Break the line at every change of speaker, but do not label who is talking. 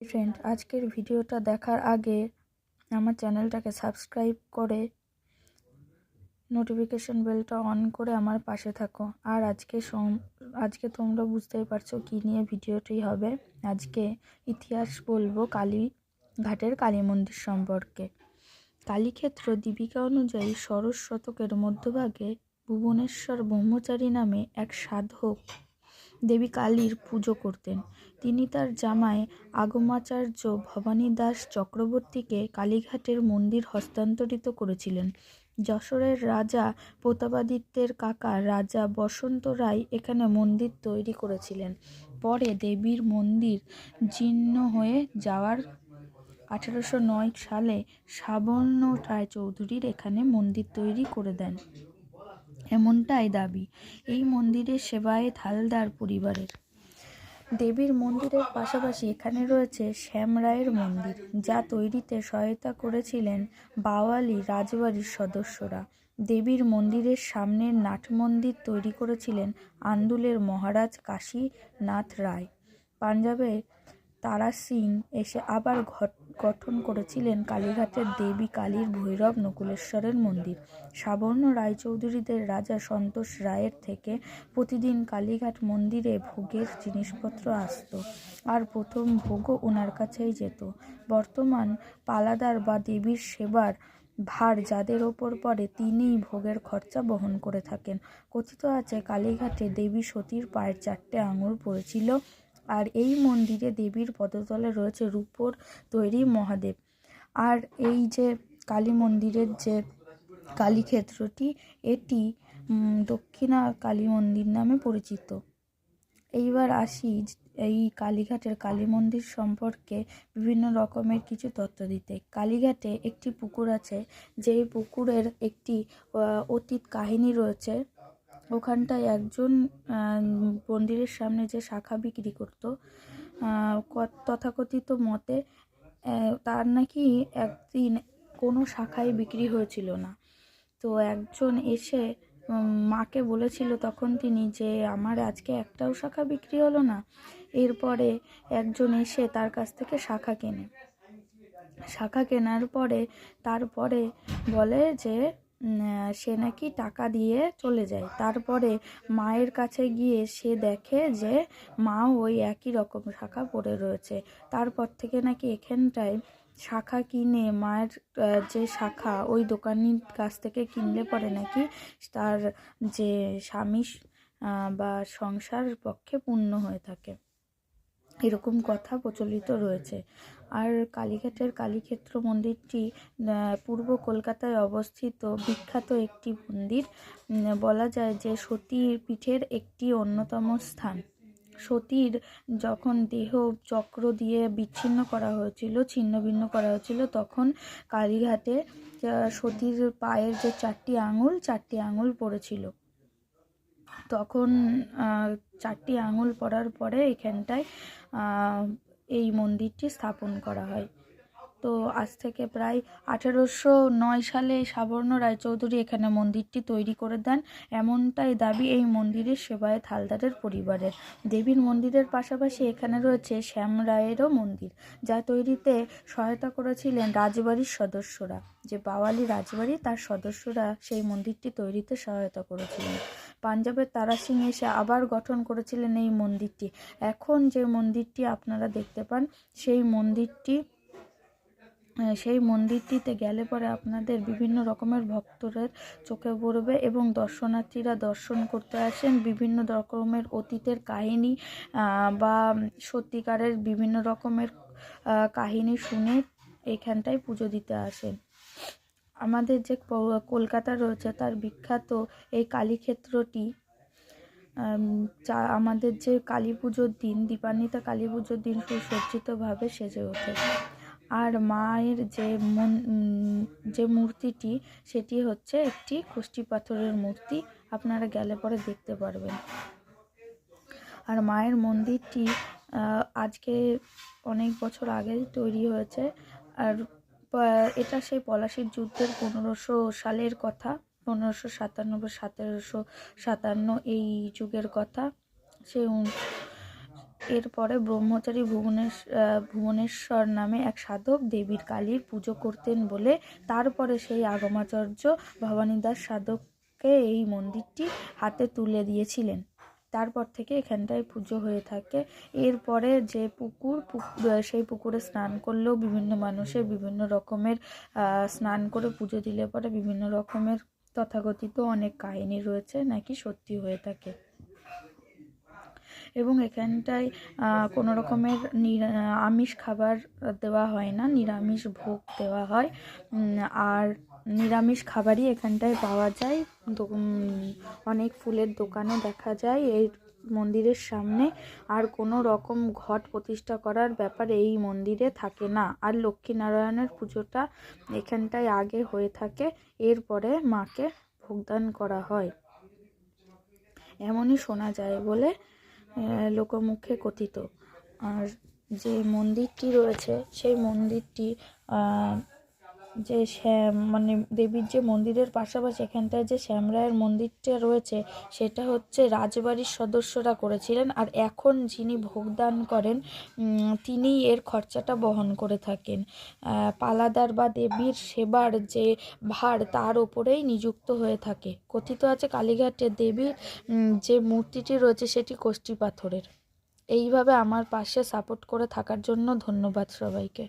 Friend আজকের ভিডিওটা দেখার আগে আমার চ্যানেলটাকে সাবস্ক্রাইব করে নোটিফিকেশন বেলটা অন করে আমার পাশে থাকো। আর আজকে আজকে তোমরা বুঝতেই পারছ কী নিয়ে ভিডিওটি হবে। আজকে ইতিহাস বলব কালী ঘাটের কালী মন্দির সম্পর্কে। কালীক্ষেত্র দীপিকা অনুযায়ী ষোড়শ শতকের মধ্যভাগে ভুবনেশ্বর ব্রহ্মচারী নামে এক সাধক দেবী কালীর পুজো করতেন। তিনি তার জামাই আগমাচার্য ভবানী দাস চক্রবর্তীকে কালীঘাটের মন্দির হস্তান্তরিত করেছিলেন। যশোরের রাজা প্রতাপাদিত্যের কাকা রাজা বসন্ত রায় এখানে মন্দির তৈরি করেছিলেন। পরে দেবীর মন্দির জীর্ণ হয়ে যাওয়ার আঠেরোশো নয় সালে সাবর্ণ রায়চৌধুরীর এখানে মন্দির তৈরি করে দেন। এমনটাই দাবি। এই মন্দিরের সেবায় হালদার পরিবারের। দেবীর মন্দিরের পাশাপাশি এখানে রয়েছে শ্যাম রায়ের মন্দির, যা তৈরিতে সহায়তা করেছিলেন বাওয়ালি রাজবাড়ির সদস্যরা। দেবীর মন্দিরের সামনের নাট মন্দির তৈরি করেছিলেন আন্দুলের মহারাজ কাশীনাথ রায়। পাঞ্জাবে তারা সিং এসে আবার গঠন করেছিলেন কালীঘাটের দেবী কালীর ভৈরব নকুলেশ্বরের মন্দির। সাবর্ণ রায়চৌধুরীদের রাজা সন্তোষ রায়ের থেকে প্রতিদিন কালীঘাট মন্দিরে ভোগের জিনিসপত্র আসতো আর প্রথম ভোগও ওনার কাছেই যেত। বর্তমান পালাদার বা দেবীর সেবার ভার যাদের ওপর পড়ে তিনিই ভোগের খরচা বহন করে থাকেন। কথিত আছে কালীঘাটে দেবী সতীর পায়ের চারটে আঙুল পড়েছিল আর এই মন্দিরে দেবীর পদতলে রয়েছে রূপোর তৈরি মহাদেব। আর এই যে কালী মন্দিরের যে কালীক্ষেত্রটি, এটি দক্ষিণা কালী মন্দির নামে পরিচিত। এইবার আসি এই কালীঘাটের কালী মন্দির সম্পর্কে বিভিন্ন রকমের কিছু তথ্য দিতে। কালীঘাটে একটি পুকুর আছে, যেই পুকুরের একটি অতীত কাহিনী রয়েছে। ওখানটায় একজন মন্দিরের সামনে যে শাখা বিক্রি করতো তথাকথিত মতে তার নাকি একদিন কোনো শাখায় বিক্রি হয়েছিল না। তো একজন এসে মাকে বলেছিল তখন তিনি যে, আমার আজকে একটাও শাখা বিক্রি হলো না। এরপরে একজন এসে তার কাছ থেকে শাখা কেনে। শাখা কেনার পরে, তারপরে বলে যে সে নাকি টাকা দিয়ে চলে যায়। তারপরে মায়ের কাছে গিয়ে সে দেখে যে মা ওই একই রকম শাখা পড়ে রয়েছে। তারপর থেকে নাকি এখানটায় শাখা কিনে মায়ের যে শাখা ওই দোকানির কাছ থেকে কিনলে পরে নাকি তার যে স্বামী বা সংসার পক্ষে পূর্ণ হয়ে থাকে। এরকম কথা প্রচলিত রয়েছে। আর কালীঘাটের কালীক্ষেত্র মন্দিরটি পূর্ব কলকাতায় অবস্থিত বিখ্যাত একটি মন্দির। বলা যায় যে সতীর পীঠের একটি অন্যতম স্থান। সতীর যখন দেহ চক্র দিয়ে বিচ্ছিন্ন করা হয়েছিল ছিন্ন ভিন্ন করা হয়েছিল, তখন কালীঘাটে সতীর পায়ের যে চারটি আঙুল চারটি আঙুল পড়েছিল। তখন চারটি আঙুল পড়ার পরে এখানটায় এই মন্দিরটি স্থাপন করা হয়। তো আজ থেকে প্রায় আঠেরোশো নয় সালে সাবর্ণ রায়চৌধুরী এখানে মন্দিরটি তৈরি করে দেন। এমনটাই দাবি এই মন্দিরের সেবায়ত হালদারের পরিবারের। দেবীর মন্দিরের পাশাপাশি এখানে রয়েছে শ্যাম রায়েরও মন্দির, যা তৈরিতে সহায়তা করেছিলেন রাজবাড়ির সদস্যরা। যে বাওয়ালি রাজবাড়ি, তার সদস্যরা সেই মন্দিরটি তৈরিতে সহায়তা করেছিলেন। পাঞ্জাবের তারা সিং এসে আবার গঠন করেছিলেন এই মন্দিরটি। এখন যে মন্দিরটি আপনারা দেখতে পান, সেই মন্দিরটি সেই মন্দিরটিতে গেলে পরে আপনাদের বিভিন্ন রকমের ভক্তদের চোখে পড়বে এবং দর্শনার্থীরা দর্শন করতে আসেন। বিভিন্ন রকমের অতীতের কাহিনী বা সত্যিকারের বিভিন্ন রকমের কাহিনী শুনে এখানটায় পুজো দিতে আসেন। আমাদের যে কলকাতা রয়েছে তার বিখ্যাত এই কালীক্ষেত্রটি আমাদের যে কালী পুজোর দিন, দীপান্বিতা কালী পুজোর দিন সুসজ্জিতভাবে সেজে ওঠে। আর মায়ের যে মন- যে মূর্তিটি, সেটি হচ্ছে একটি কুষ্টি পাথরের মূর্তি। আপনারা গেলে পরে দেখতে পারবেন। আর মায়ের মন্দিরটি আজকে অনেক বছর আগে তৈরি হয়েছে। আর এটা সেই পলাশির যুদ্ধের পনেরোশো সালের কথা, পনেরোশো সাতান্ন বা সতেরোশো সাতান্ন এই যুগের কথা। সে এরপরে ব্রহ্মচারী ভুবনেশ ভুবনেশ্বর নামে এক সাধক দেবীর কালীর পুজো করতেন বলে তারপরে সেই আগমাচার্য ভবানীদাস সাধককে এই মন্দিরটি হাতে তুলে দিয়েছিলেন। তারপর থেকে এখানটায় পুজো হয়ে থাকে। এরপরে যে পুকুর সেই পুকুরে স্নান করলেও বিভিন্ন মানুষের বিভিন্ন রকমের স্নান করে পুজো দিলে পরে বিভিন্ন রকমের তথাকথিত অনেক কাহিনী রয়েছে নাকি সত্যি হয়ে থাকে। এবং এখানটায় কোনো রকমের আমিষ খাবার দেওয়া হয় না, নিরামিষ ভোগ দেওয়া হয়। আর নিরামিষ খাবারই এখানটায় পাওয়া যায়। অনেক ফুলের দোকানও দেখা যায় এই মন্দিরের সামনে। আর কোনো রকম ঘট প্রতিষ্ঠা করার ব্যাপার এই মন্দিরে থাকে না। আর লক্ষ্মীনারায়ণের পুজোটা এখানটায় আগে হয়ে থাকে, এরপরে মাকে ভোগদান করা হয়। এমনই শোনা যায় বলে লোকমুখে কথিত। আর যে মন্দিরটি রয়েছে, সেই মন্দিরটি যে শ্যাম মানে দেবীর যে মন্দিরের পাশাপাশি এখানটায় যে শ্যামরায়ের মন্দিরটা রয়েছে, সেটা হচ্ছে রাজবাড়ির সদস্যরা করেছিলেন। আর এখন যিনি ভোগদান করেন তিনিই এর খরচাটা বহন করে থাকেন। পালাদার বা দেবীর সেবার যে ভার, তার ওপরেই নিযুক্ত হয়ে থাকে। কথিত আছে কালীঘাটে দেবীর যে মূর্তিটি রয়েছে, সেটি কোষ্ঠী পাথরের। এইভাবে আমার পাশে সাপোর্ট করে থাকার জন্য ধন্যবাদ সবাইকে।